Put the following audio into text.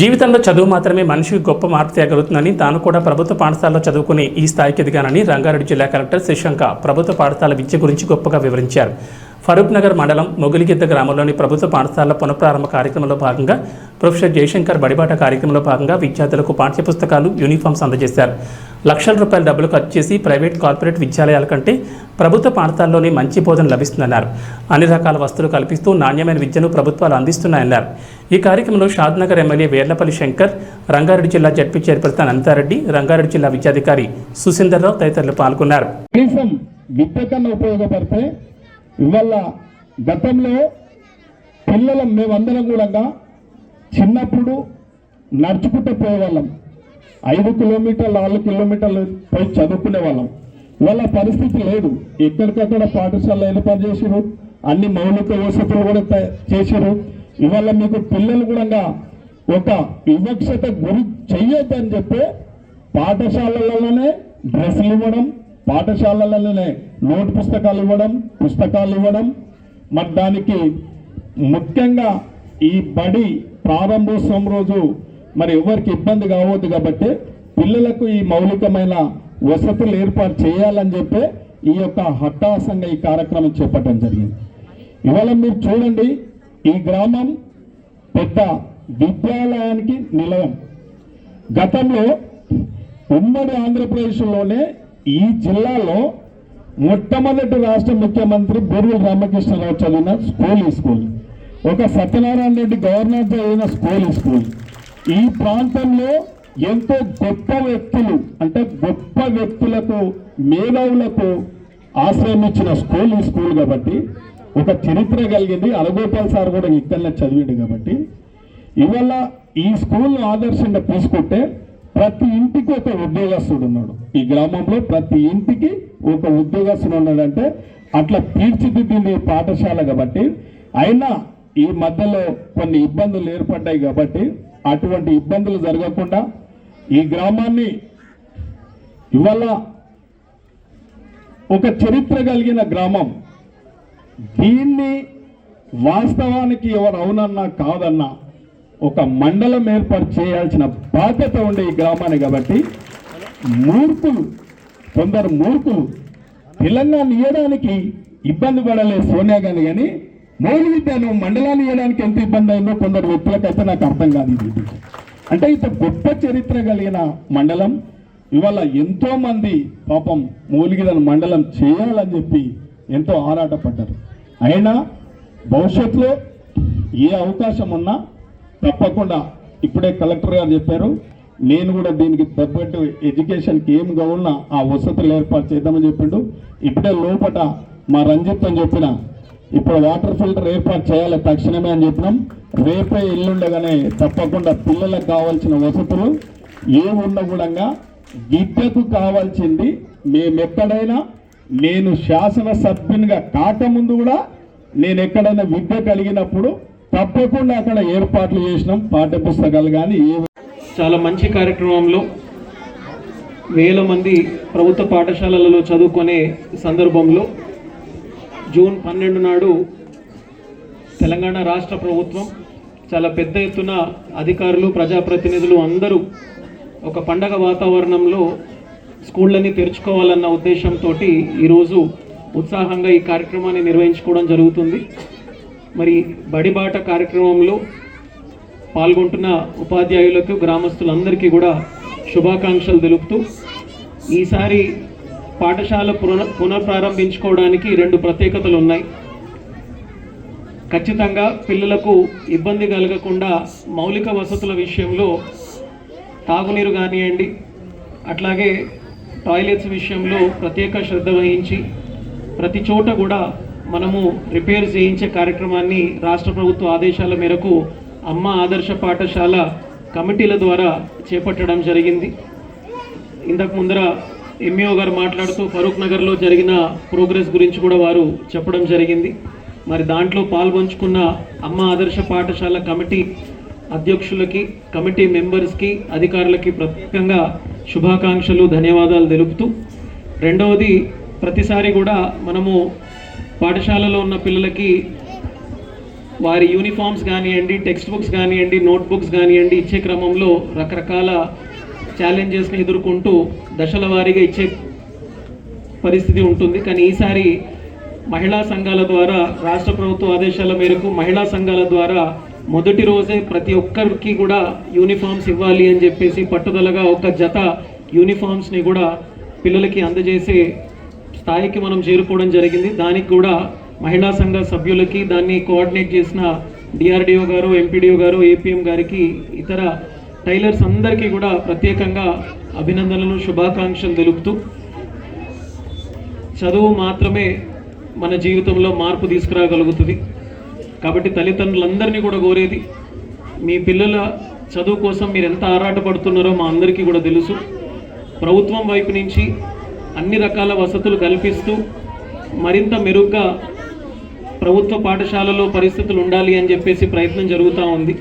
జీవితంలో చదువు మాత్రమే మనిషికి గొప్ప మార్పు తేగలుగుతుందని తాను కూడా ప్రభుత్వ పాఠశాలలో చదువుకుని ఈ స్థాయికి ఎదిగానని రంగారెడ్డి జిల్లా కలెక్టర్ శశాంక ప్రభుత్వ పాఠశాల విద్య గురించి గొప్పగా వివరించారు. ఫరూక్ నగర్ మండలం మొగిలిగిద్ద గ్రామంలోని ప్రభుత్వ పాఠశాలల పునఃప్రారంభ కార్యక్రమంలో భాగంగా ప్రొఫెసర్ జయశంకర్ బడిబాట కార్యక్రమంలో భాగంగా విద్యార్థులకు పాఠ్యపుస్తకాలు యూనిఫామ్స్ అందజేశారు. లక్షల రూపాయల డబ్బులు ఖర్చు చేసి ప్రైవేట్ కార్పొరేట్ విద్యాలయాల కంటే ప్రభుత్వ పాఠశాలలోనే మంచి బోధన లభిస్తుందన్నారు. అన్ని రకాల వస్తువులు కల్పిస్తూ నాణ్యమైన విద్యను ప్రభుత్వాలు అందిస్తున్నాయన్నారు. ఈ కార్యక్రమంలో షాద్నగర్ ఎమ్మెల్యే వేర్లపల్లి శంకర్ రంగారెడ్డి జిల్లా జడ్పీ చైర్పర్సన్ అనితారెడ్డి రంగారెడ్డి జిల్లా విద్యాధికారి సుశీందర్రావు తదితరులు పాల్గొన్నారు. విద్య కన్నా ఉపయోగపడితే ఇవాళ గతంలో పిల్లలం మేమందరం కూడా చిన్నప్పుడు నడుచుకుంటూ పోయేవాళ్ళం. ఐదు కిలోమీటర్లు ఆరు కిలోమీటర్లు పోయి చదువుకునే వాళ్ళం. వాళ్ళ పరిస్థితి లేదు. ఎక్కడికక్కడ పాఠశాల ఏర్పాటు చేసిరు అన్ని మౌలిక వసతులు కూడా చేశారు చేసిరు ఇవాళ మీకు పిల్లలు కూడా ఒక వివక్షత గురి చెయ్యొద్దని చెప్పి పాఠశాలలలోనే డ్రెస్సులు ఇవ్వడం పాఠశాలలలోనే నోట్ పుస్తకాలు ఇవ్వడం పుస్తకాలు ఇవ్వడం. మరి దానికి ముఖ్యంగా ఈ బడి ప్రారంభోత్సవం రోజు మరి ఎవరికి ఇబ్బంది కావద్దు కాబట్టి పిల్లలకు ఈ మౌలికమైన వసతులు ఏర్పాటు చేయాలని చెప్పి ఈ యొక్క హఠాసంగా ఈ కార్యక్రమం చేపట్టడం జరిగింది. ఇవాళ మీరు చూడండి ఈ గ్రామం పెద్ద విద్యాలయానికి నిలయం. గతంలో ఉమ్మడి ఆంధ్రప్రదేశ్లోనే ఈ జిల్లాలో మొట్టమొదటి రాష్ట్ర ముఖ్యమంత్రి బొరువుల రామకృష్ణరావు చదివిన స్కూల్ ఈ స్కూల్. ఒక సత్యనారాయణ రెడ్డి గవర్నర్ చదివిన స్కూల్ ఈ స్కూల్. ఈ ప్రాంతంలో ఎంతో గొప్ప వ్యక్తులు అంటే గొప్ప వ్యక్తులకు మేధావులకు ఆశ్రయం ఇచ్చిన స్కూల్ ఈ స్కూల్ కాబట్టి ఒక చరిత్ర కలిగింది. అలగోపాల్ సార్ కూడా ఇక్కడనే చదివిండు కాబట్టి. ఇవాళ ఈ స్కూల్ ఆదర్శంగా తీసుకుంటే ప్రతి ఇంటికి ఒక ఉద్యోగస్తుడు ఉన్నాడు. ఈ గ్రామంలో ప్రతి ఇంటికి ఒక ఉద్యోగస్తుడు ఉన్నాడంటే అట్లా తీర్చిదిద్దింది పాఠశాల కాబట్టి. అయినా ఈ మధ్యలో కొన్ని ఇబ్బందులు ఏర్పడ్డాయి కాబట్టి అటువంటి ఇబ్బందులు జరగకుండా ఈ గ్రామాన్ని ఇవాళ ఒక చరిత్ర కలిగిన గ్రామం. దీన్ని వాస్తవానికి ఎవరు అవునన్నా కాదన్నా ఒక మండలం ఏర్పాటు చేయాల్సిన బాధ్యత ఉండే ఈ గ్రామాన్ని కాబట్టి మూర్ఖులు కొందరు మూర్ఖులు తెలంగాణ ఇవ్వడానికి ఇబ్బంది పడలే సోనియా గాంధీ కానీ మౌలి విద్యను మండలాన్ని ఇవ్వడానికి ఎంత ఇబ్బంది అయిందో కొందరు వ్యక్తులకైతే నాకు అర్థం కాదు ఇది అంటే ఇంత గొప్ప చరిత్ర కలిగిన మండలం ఇవాళ ఎంతో మంది పాపం మూలిగిదన మండలం చేయాలని చెప్పి ఎంతో ఆరాటపడ్డారు. అయినా భవిష్యత్తులో ఏ అవకాశం ఉన్నా తప్పకుండా ఇప్పుడే కలెక్టర్ గారు చెప్పారు నేను కూడా దీనికి తగ్గట్టు ఎడ్యుకేషన్కి ఏం కావాలన్నా ఆ వసతులు ఏర్పాటు చేద్దామని చెప్పిండు. ఇప్పుడే లోపట మా రంజిత్ అని చెప్పిన ఇప్పుడు వాటర్ ఫిల్టర్ ఏర్పాటు చేయాలి తక్షణమే అని చెప్పినాం. రేపే ఎల్లుండగానే తప్పకుండా పిల్లలకు కావాల్సిన వసతులు ఏమున్నా కూడా విద్యకు కావాల్సింది మేమెక్కడైనా నేను శాసనసభ్యునిగా కాకముందు కూడా నేను ఎక్కడైనా విద్య కలిగినప్పుడు తప్పకుండా అక్కడ ఏర్పాట్లు చేసినాం పాఠ్యపుస్తకాలు కానీ ఏ చాలా మంచి కార్యక్రమంలో వేల మంది ప్రభుత్వ పాఠశాలలలో చదువుకునే సందర్భంలో జూన్ పన్నెండు నాడు తెలంగాణ రాష్ట్ర ప్రభుత్వం చాలా పెద్ద ఎత్తున అధికారులు ప్రజాప్రతినిధులు అందరూ ఒక పండగ వాతావరణంలో స్కూళ్ళని తెరుచుకోవాలన్న ఉద్దేశంతో ఈరోజు ఉత్సాహంగా ఈ కార్యక్రమాన్ని నిర్వహించుకోవడం జరుగుతుంది. మరి బడిబాట కార్యక్రమంలో పాల్గొంటున్న ఉపాధ్యాయులకు గ్రామస్తులందరికీ కూడా శుభాకాంక్షలు తెలుపుతూ ఈసారి పాఠశాల పునః పునఃప్రారంభించుకోవడానికి రెండు ప్రత్యేకతలు ఉన్నాయి ఖచ్చితంగా పిల్లలకు ఇబ్బంది కలగకుండా మౌలిక వసతుల విషయంలో తాగునీరు కానివ్వండి అట్లాగే టాయిలెట్స్ విషయంలో ప్రత్యేక శ్రద్ధ వహించి ప్రతి చోట కూడా మనము రిపేర్ చేయించే కార్యక్రమాన్ని రాష్ట్ర ప్రభుత్వ ఆదేశాల మేరకు అమ్మ ఆదర్శ పాఠశాల కమిటీల ద్వారా చేపట్టడం జరిగింది. ఇంతకు ముందర ఎంఈఓ గారు మాట్లాడుతూ ఫరూక్ నగర్లో జరిగిన ప్రోగ్రెస్ గురించి కూడా వారు చెప్పడం జరిగింది. మరి దాంట్లో పాల్పంచుకున్న అమ్మ ఆదర్శ పాఠశాల కమిటీ అధ్యక్షులకి కమిటీ మెంబర్స్కి అధికారులకి ప్రత్యేకంగా శుభాకాంక్షలు ధన్యవాదాలు తెలుపుతూ రెండవది ప్రతిసారి కూడా మనము పాఠశాలలో ఉన్న పిల్లలకి వారి యూనిఫామ్స్ కానివ్వండి టెక్స్ట్ బుక్స్ కానివ్వండి నోట్బుక్స్ కానివ్వండి ఇచ్చే క్రమంలో రకరకాల ఛాలెంజెస్ని ఎదుర్కొంటూ దశల వారీగా ఇచ్చే పరిస్థితి ఉంటుంది. కానీ ఈసారి మహిళా సంఘాల ద్వారా రాష్ట్ర ప్రభుత్వ ఆదేశాల మేరకు మహిళా సంఘాల ద్వారా మొదటి రోజే ప్రతి ఒక్కరికి కూడా యూనిఫామ్స్ ఇవ్వాలి అని చెప్పేసి పట్టుదలగా ఒక జత యూనిఫామ్స్ని కూడా పిల్లలకి అందజేసే స్థాయికి మనం చేరుకోవడం జరిగింది. దానికి కూడా మహిళా సంఘ సభ్యులకి దాన్ని కోఆర్డినేట్ చేసిన డిఆర్డిఓ గారు ఎంపీడీఓ గారు ఏపీఎం గారికి ఇతర టైలర్స్ అందరికీ కూడా ప్రత్యేకంగా అభినందనలు శుభాకాంక్షలు తెలుపుతూ చదువు మాత్రమే మన జీవితంలో మార్పు తీసుకురాగలుగుతుంది. కాబట్టి తల్లిదండ్రులందరినీ కూడా కోరేది మీ పిల్లల చదువు కోసం మీరు ఎంత ఆరాటపడుతున్నారో మా అందరికీ కూడా తెలుసు. ప్రభుత్వం వైపు నుంచి అన్ని రకాల వసతులు కల్పిస్తూ మరింత మెరుగ్గా ప్రభుత్వ పాఠశాలలో పరిస్థితులు ఉండాలి అని చెప్పేసి ప్రయత్నం జరుగుతూ ఉంది.